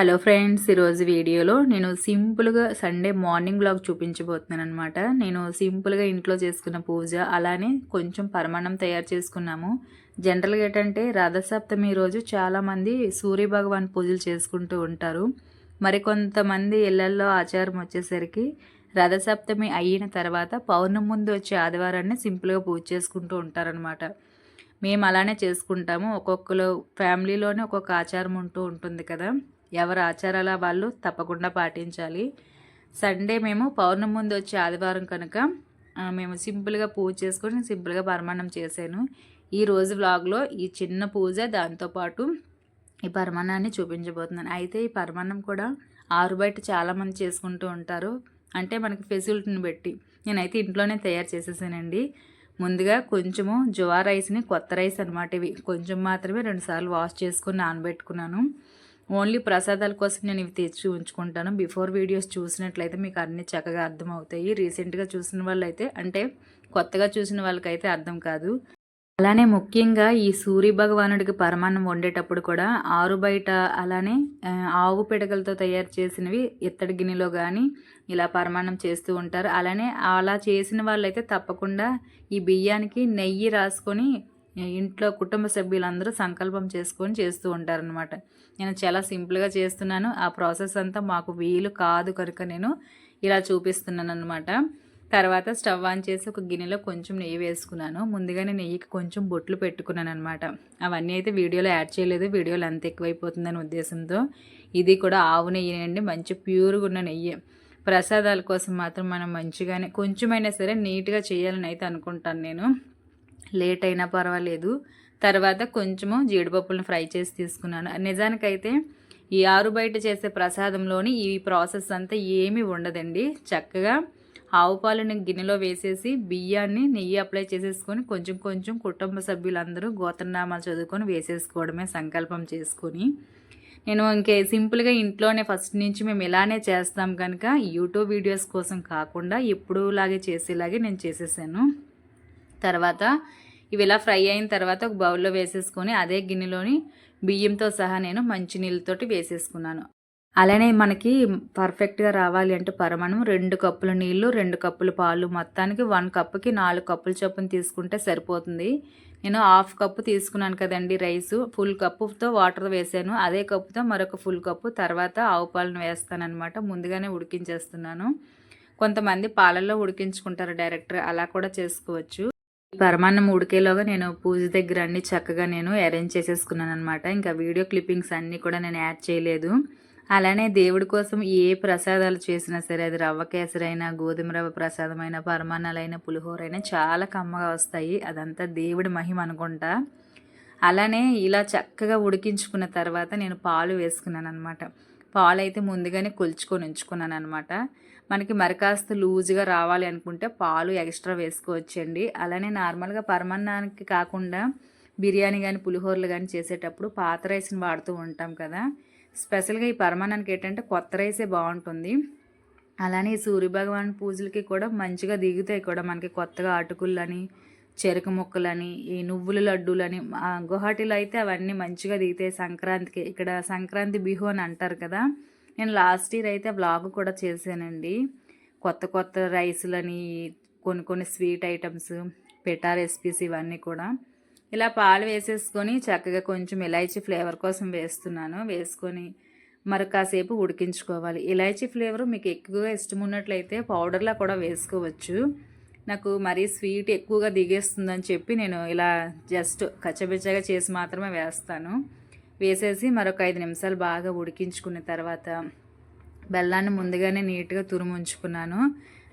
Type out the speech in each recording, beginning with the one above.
Hello friends ఈరోజు వీడియోలో నేను సింపుల్గా సండే మార్నింగ్ బ్లాగ్ చూపించబోతున్నాను అనమాట నేను సింపుల్గా ఇంట్లో చేసుకున్న పూజ అలానే కొంచెం పరమాణం తయారు చేసుకున్నాము. జనరల్గా ఏంటంటే రథసప్తమి రోజు చాలామంది సూర్య భగవాన్ పూజలు చేసుకుంటూ ఉంటారు. మరికొంతమంది ఇళ్ళల్లో ఆచారం వచ్చేసరికి రథసప్తమి అయిన తర్వాత పౌర్ణమి ముందు వచ్చే ఆదివారాన్ని సింపుల్గా పూజ చేసుకుంటూ ఉంటారనమాట మేము అలానే చేసుకుంటాము. ఒక్కొక్కరు ఫ్యామిలీలోనే ఒక్కొక్క ఆచారం ఉంటూ ఉంటుంది కదా. ఎవరి ఆచారాల వాళ్ళు తప్పకుండా పాటించాలి. సండే మేము పౌర్ణమి ముందు వచ్చే ఆదివారం కనుక మేము సింపుల్గా పూజ చేసుకొని సింపుల్గా పరమాన్నం చేశాను. ఈ రోజు వ్లాగ్లో ఈ చిన్న పూజ దాంతోపాటు ఈ పరమాణాన్ని చూపించబోతున్నాను. అయితే ఈ పరమాన్నం కూడా ఆరు బయట చాలామంది చేసుకుంటూ ఉంటారు. అంటే మనకి ఫెసిలిటీని బట్టి. నేనైతే ఇంట్లోనే తయారు చేసేసానండి. ముందుగా కొంచెము జువా రైస్ని కొత్త రైస్ అనమాట ఇవి. కొంచెం మాత్రమే రెండుసార్లు వాష్ చేసుకుని నానబెట్టుకున్నాను. ఓన్లీ ప్రసాదాల కోసం నేను ఇవి తెచ్చి ఉంచుకుంటాను. బిఫోర్ వీడియోస్ చూసినట్లయితే మీకు అన్నీ చక్కగా అర్థమవుతాయి. రీసెంట్గా చూసిన వాళ్ళైతే అంటే కొత్తగా చూసిన వాళ్ళకైతే అర్థం కాదు. అలానే ముఖ్యంగా ఈ సూర్య భగవానుడికి పరమాన్నం వండేటప్పుడు కూడా ఆరు బయట అలానే ఆవు పిడకలతో తయారు చేసినవి ఇత్తడి గిన్నెలో కానీ ఇలా పరమాన్నం చేస్తూ ఉంటారు. అలానే అలా చేసిన వాళ్ళైతే తప్పకుండా ఈ బియ్యానికి నెయ్యి రాసుకొని ఇంట్లో కుటుంబ సభ్యులందరూ సంకల్పం చేసుకొని చేస్తూ ఉంటారనమాట నేను చాలా సింపుల్గా చేస్తున్నాను. ఆ ప్రాసెస్ అంతా మాకు వీలు కాదు కనుక నేను ఇలా చూపిస్తున్నాను అనమాట తర్వాత స్టవ్ ఆన్ చేసి ఒక గిన్నెలో కొంచెం నెయ్యి వేసుకున్నాను. ముందుగానే నెయ్యికి కొంచెం బొట్లు పెట్టుకున్నాను అనమాట అవన్నీ అయితే వీడియోలో యాడ్ చేయలేదు. వీడియోలో అంత ఎక్కువైపోతుందని ఉద్దేశంతో ఇది కూడా ఆవు నెయ్యి అండి. మంచి ప్యూర్గా ఉన్న నెయ్యి. ప్రసాదాల కోసం మాత్రం మనం మంచిగానే కొంచెమైనా సరే నీట్గా చేయాలని అయితే అనుకుంటాను నేను. లేట్ అయినా పర్వాలేదు. తర్వాత కొంచెము జీడిపప్పులను ఫ్రై చేసి తీసుకున్నాను. నిజానికైతే ఈ ఆరు బయట చేసే ప్రసాదంలోని ఈ ప్రాసెస్ అంతా ఏమీ ఉండదండి. చక్కగా ఆవు పాలను గిన్నెలో వేసేసి బియ్యాన్ని నెయ్యి అప్లై చేసేసుకొని కొంచెం కొంచెం కుటుంబ సభ్యులందరూ గోతనామాలు చదువుకొని వేసేసుకోవడమే సంకల్పం చేసుకొని. నేను ఇంకే సింపుల్గా ఇంట్లోనే ఫస్ట్ నుంచి మేము ఇలానే చేస్తాం కనుక యూట్యూబ్ వీడియోస్ కోసం కాకుండా ఎప్పుడూలాగే చేసేలాగే నేను చేసేసాను. తర్వాత ఇవి ఇలా ఫ్రై అయిన తర్వాత ఒక బౌల్లో వేసేసుకొని అదే గిన్నెలోని బియ్యంతో సహా నేను మంచి నీళ్ళతోటి వేసేసుకున్నాను. అలానే మనకి పర్ఫెక్ట్గా రావాలి అంటే పరమాణం రెండు కప్పుల నీళ్ళు రెండు కప్పుల పాలు మొత్తానికి వన్ కప్పుకి నాలుగు కప్పుల చొప్పున తీసుకుంటే సరిపోతుంది. నేను హాఫ్ కప్పు తీసుకున్నాను కదండి రైసు. ఫుల్ కప్పుతో వాటర్ వేసాను. అదే కప్పుతో మరొక ఫుల్ కప్పు తర్వాత ఆవు పాలను వేస్తాను అనమాట ముందుగానే ఉడికించేస్తున్నాను. కొంతమంది పాలల్లో ఉడికించుకుంటారు డైరెక్ట్ అలా కూడా చేసుకోవచ్చు. పరమాన్నం ఉడికేలోగా నేను పూజ దగ్గర అన్ని చక్కగా నేను అరేంజ్ చేసేసుకున్నాను అనమాట ఇంకా వీడియో క్లిప్పింగ్స్ అన్నీ కూడా నేను యాడ్ చేయలేదు. అలానే దేవుడి కోసం ఏ ప్రసాదాలు చేసినా సరే అది రవ్వ కేసరైనా గోధుమ రవ్వ ప్రసాదమైన పరమాన్నాలైన పులిహోరైనా చాలా కమ్మగా వస్తాయి. అదంతా దేవుడి మహిమ అనుకుంటా. అలానే ఇలా చక్కగా ఉడికించుకున్న తర్వాత నేను పాలు వేసుకున్నాను అనమాట పాలు అయితే ముందుగానే కొలుచుకొని ఉంచుకున్నాను అనమాట మనకి మరి కాస్త లూజ్గా రావాలి అనుకుంటే పాలు ఎక్స్ట్రా వేసుకోవచ్చండి. అలానే నార్మల్గా పరమాన్నానికి కాకుండా బిర్యానీ కానీ పులిహోరలు కానీ చేసేటప్పుడు పాత రైస్ని వాడుతూ ఉంటాం కదా. స్పెషల్గా ఈ పరమాన్నానికి ఏంటంటే కొత్త రైసే బాగుంటుంది. అలానే ఈ సూర్యభగవాన్ పూజలకి కూడా మంచిగా దిగుతాయి కూడా మనకి కొత్తగా అటుకులని చెరుకు ముక్కలని ఈ నువ్వుల లడ్డూలని గుహాటీలో అయితే అవన్నీ మంచిగా దిగుతాయి సంక్రాంతికి. ఇక్కడ సంక్రాంతి బిహు అని అంటారు కదా. నేను లాస్ట్ ఇయర్ అయితే బ్లాగ్ కూడా చేశానండి. కొత్త కొత్త రైస్లని కొన్ని కొన్ని స్వీట్ ఐటమ్స్ పెటా రెసిపీస్ ఇవన్నీ కూడా. ఇలా పాలు వేసేసుకొని చక్కగా కొంచెం ఇలాచీ ఫ్లేవర్ కోసం వేస్తున్నాను. వేసుకొని మరి కాసేపు ఉడికించుకోవాలి. ఇలాచీ ఫ్లేవర్ మీకు ఎక్కువగా ఇష్టం ఉన్నట్లయితే పౌడర్లా కూడా వేసుకోవచ్చు. నాకు మరీ స్వీట్ ఎక్కువగా దిగేస్తుందని చెప్పి నేను ఇలా జస్ట్ కచ్చబిచ్చగా చేసి మాత్రమే వేస్తాను. వేసేసి మరొక ఐదు నిమిషాలు బాగా ఉడికించుకున్న తర్వాత బెల్లాన్ని ముందుగానే నీట్గా తురుము ఉంచుకున్నాను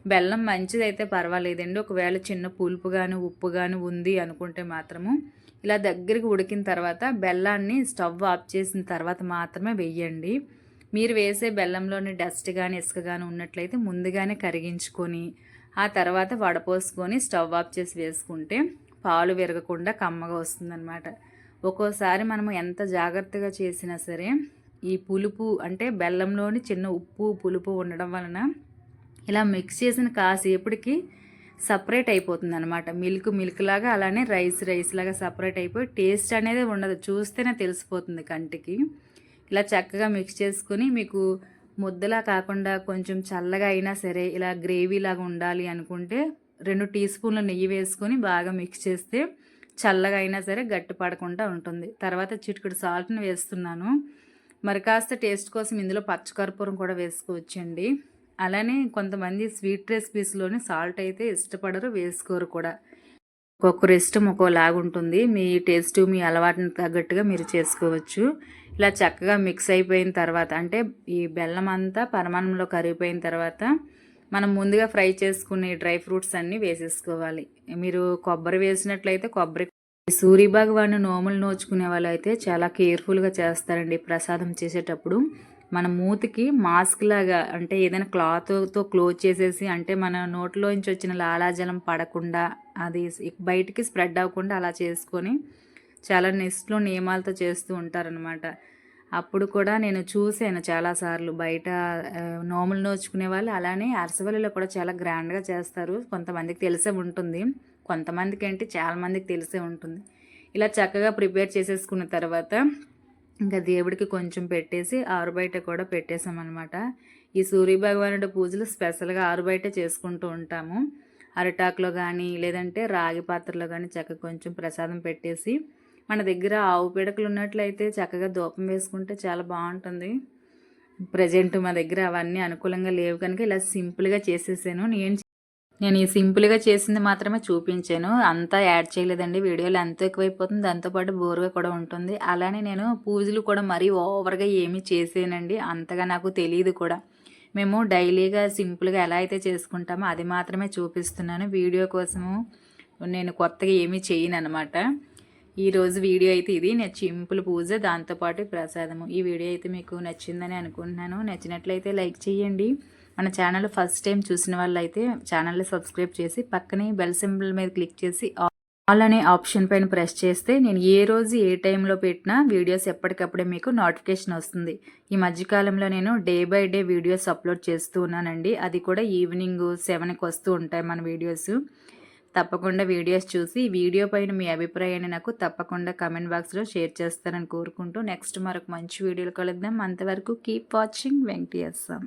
బెల్లం మంచిదైతే పర్వాలేదండి. ఒకవేళ చిన్న పులుపు కానీ ఉప్పు కానీ ఉంది అనుకుంటే మాత్రము. ఇలా దగ్గరికి ఉడికిన తర్వాత బెల్లాన్ని స్టవ్ ఆఫ్ చేసిన తర్వాత మాత్రమే వెయ్యండి మీరు వేసే బెల్లంలోని డస్ట్ కానీ ఇసుక కానీ ఉన్నట్లయితే ముందుగానే కరిగించుకొని ఆ తర్వాత వడపోసుకొని స్టవ్ ఆఫ్ చేసి వేసుకుంటే పాలు విరగకుండా కమ్మగా వస్తుందన్నమాట. ఒక్కోసారి మనము ఎంత జాగ్రత్తగా చేసినా సరే ఈ పులుపు అంటే బెల్లంలోని చిన్న ఉప్పు పులుపు ఉండడం వలన ఇలా మిక్స్ చేసిన కాసేపటికి సపరేట్ అయిపోతుంది అనమాట మిల్క్ మిల్క్ లాగా అలానే రైస్ రైస్ లాగా సపరేట్ అయిపోయి టేస్ట్ అనేది ఉండదు. చూస్తేనే తెలిసిపోతుంది కంటికి. ఇలా చక్కగా మిక్స్ చేసుకుని మీకు ముద్దలా కాకుండా కొంచెం చల్లగా అయినా సరే ఇలా గ్రేవీ లాగా ఉండాలి అనుకుంటే రెండు టీ స్పూన్ల నెయ్యి వేసుకొని బాగా మిక్స్ చేస్తే చల్లగా అయినా సరే గట్టి పడకుండా ఉంటుంది. తర్వాత చిటికెడు సాల్ట్ని వేస్తున్నాను. మరి కాస్త టేస్ట్ కోసం ఇందులో పచ్చకర్పూరం కూడా వేసుకోవచ్చండి. అలానే కొంతమంది స్వీట్ రెసిపీస్లోని సాల్ట్ అయితే ఇష్టపడరు వేసుకోరు కూడా. ఒక్కొక్కరు ఇష్టం ఒక్కోలాగుంటుంది మీ టేస్ట్ మీ అలవాటుని తగ్గట్టుగా మీరు చేసుకోవచ్చు. ఇలా చక్కగా మిక్స్ అయిపోయిన తర్వాత అంటే ఈ బెల్లం అంతా పరమాణంలో కరిగిపోయిన తర్వాత మనం ముందుగా ఫ్రై చేసుకునే డ్రై ఫ్రూట్స్ అన్నీ వేసేసుకోవాలి. మీరు కొబ్బరి వేసినట్లయితే కొబ్బరి సూర్య నోములు నోచుకునే వాళ్ళు అయితే చాలా కేర్ఫుల్గా చేస్తారండి ప్రసాదం చేసేటప్పుడు. మన మూతికి మాస్క్ లాగా అంటే ఏదైనా క్లాత్తో క్లోజ్ చేసేసి అంటే మన నోట్లోంచి వచ్చిన లాలాజలం పడకుండా అది బయటికి స్ప్రెడ్ అవ్వకుండా అలా చేసుకొని చాలా నెస్ట్లో నియమాలతో చేస్తూ ఉంటారనమాట అప్పుడు కూడా నేను చూశాను చాలాసార్లు బయట నోములు నోచుకునే వాళ్ళు అలానే అరసవల్లిలో కూడా చాలా గ్రాండ్గా చేస్తారు. కొంతమందికి తెలిసే ఉంటుంది. కొంతమందికి ఏంటి చాలామందికి తెలిసే ఉంటుంది. ఇలా చక్కగా ప్రిపేర్ చేసేసుకున్న తర్వాత ఇంకా దేవుడికి కొంచెం పెట్టేసి ఆరు బయట కూడా పెట్టేసామన్నమాట ఈ సూర్య భగవానుడి పూజలు స్పెషల్గా ఆరు బయట చేసుకుంటూ ఉంటాము. అరిటాకులో కానీ లేదంటే రాగి పాత్రలో కానీ చక్కగా కొంచెం ప్రసాదం పెట్టేసి మన దగ్గర ఆవు పిడకలు ఉన్నట్లయితే చక్కగా దూపం వేసుకుంటే చాలా బాగుంటుంది. ప్రజెంట్ మా దగ్గర అవన్నీ అనుకూలంగా లేవు. కనుక ఇలా సింపుల్గా చేసేసాను. నేను నేను ఈ సింపుల్గా చేసింది మాత్రమే చూపించాను. అంతా యాడ్ చేయలేదండి. వీడియోలో ఎంతో ఎక్కువైపోతుంది. దాంతోపాటు బోరుగా కూడా ఉంటుంది. అలానే నేను పూజలు కూడా మరీ ఓవర్గా ఏమీ చేసానండి అంతగా నాకు తెలియదు కూడా. మేము డైలీగా సింపుల్గా ఎలా అయితే చేసుకుంటామో అది మాత్రమే చూపిస్తున్నాను. వీడియో కోసము నేను కొత్తగా ఏమీ చేయను అనమాట ఈరోజు వీడియో అయితే ఇది. నేను పూజ దాంతోపాటు ప్రసాదము. ఈ వీడియో అయితే మీకు నచ్చిందని అనుకుంటున్నాను. నచ్చినట్లయితే లైక్ చేయండి. మన ఛానల్ ఫస్ట్ టైం చూసిన వాళ్ళైతే ఛానల్ని సబ్స్క్రైబ్ చేసి పక్కనే బెల్ సింబల్ మీద క్లిక్ చేసి ఆల్ అనే ఆప్షన్ పైన ప్రెస్ చేస్తే నేను ఏ రోజు ఏ టైంలో పెట్టినా వీడియోస్ ఎప్పటికప్పుడే మీకు నోటిఫికేషన్ వస్తుంది. ఈ మధ్యకాలంలో నేను day by day videos upload చేస్తూ ఉన్నానండి. అది కూడా ఈవినింగ్ సెవెన్కి వస్తూ ఉంటాయి మన వీడియోస్. తప్పకుండా వీడియోస్ చూసి వీడియో పైన మీ అభిప్రాయాన్ని నాకు తప్పకుండా కమెంట్ బాక్స్లో షేర్ చేస్తారని కోరుకుంటూ నెక్స్ట్ మరొక మంచి వీడియోలు కలుద్దాం. అంతవరకు కీప్ వాచింగ్. వెంకటేశ్వరం